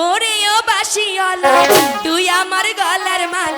ওরে ও বাসিওয়ালা তুই আমার গলার মালা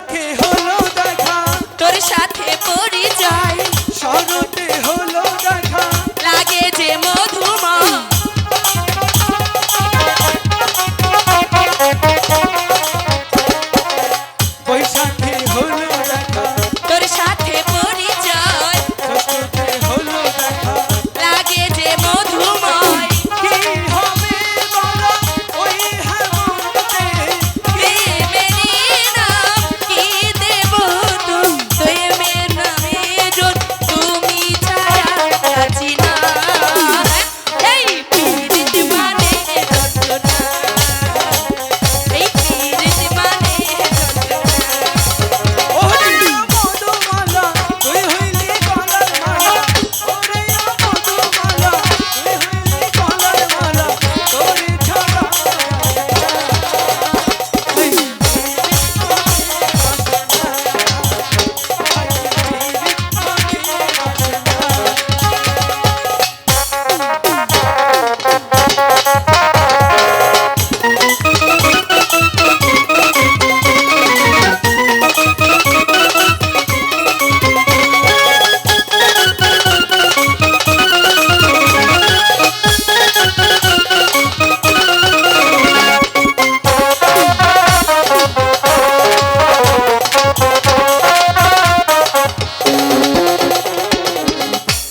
que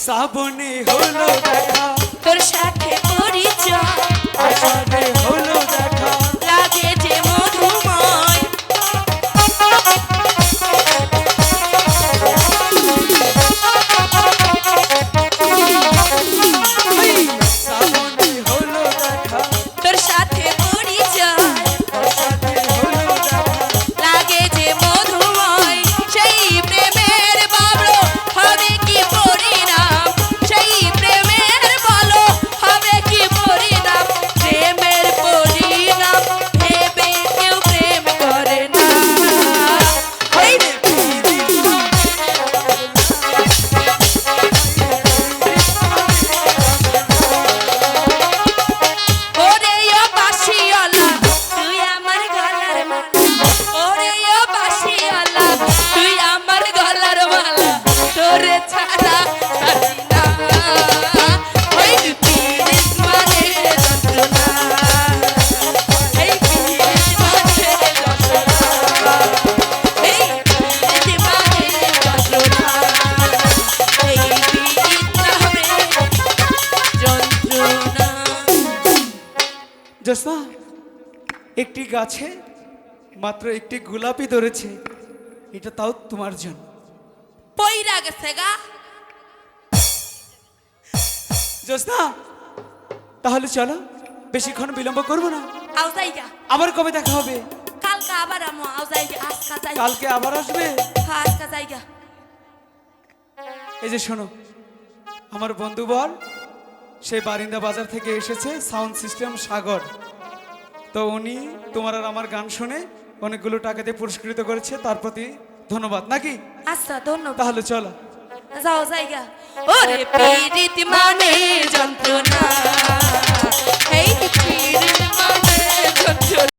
শ্রাবণে হলো দেখা তোর সাথে পরিচয়। আষাঢ়ে হলো দেখা জোসনা একটি গাছে মাত্র একটি গোলাপি ধরেছে এটা তাও তোমার জন্য। পইরা গেছে গা। জোসনা তাহলে চলো বেশিক্ষণ বিলম্ব করব না। আও আবার কবে দেখা হবে? কালকা আবার আমো আও যাইগা আজকা যাইগা কালকে আবার আসবে? হ্যাঁ আজকা এই যে শোনো আমার বন্ধু বল সেই বারিন্দা বাজার থেকে এসেছে সাউন্ড সিস্টেম সাগর। তো উনি তোমার আর আমার গান শুনে অনেকগুলো টাকা দিয়ে পুরস্কৃত করেছে তার প্রতি ধন্যবাদ। নাকি? আচ্ছা ধন্যবাদ। তাহলে চলো। যাও জায়গা। ওরে পীড়িত মানে যন্ত্রণা। এই পীড়িত মানে যন্ত্রণা।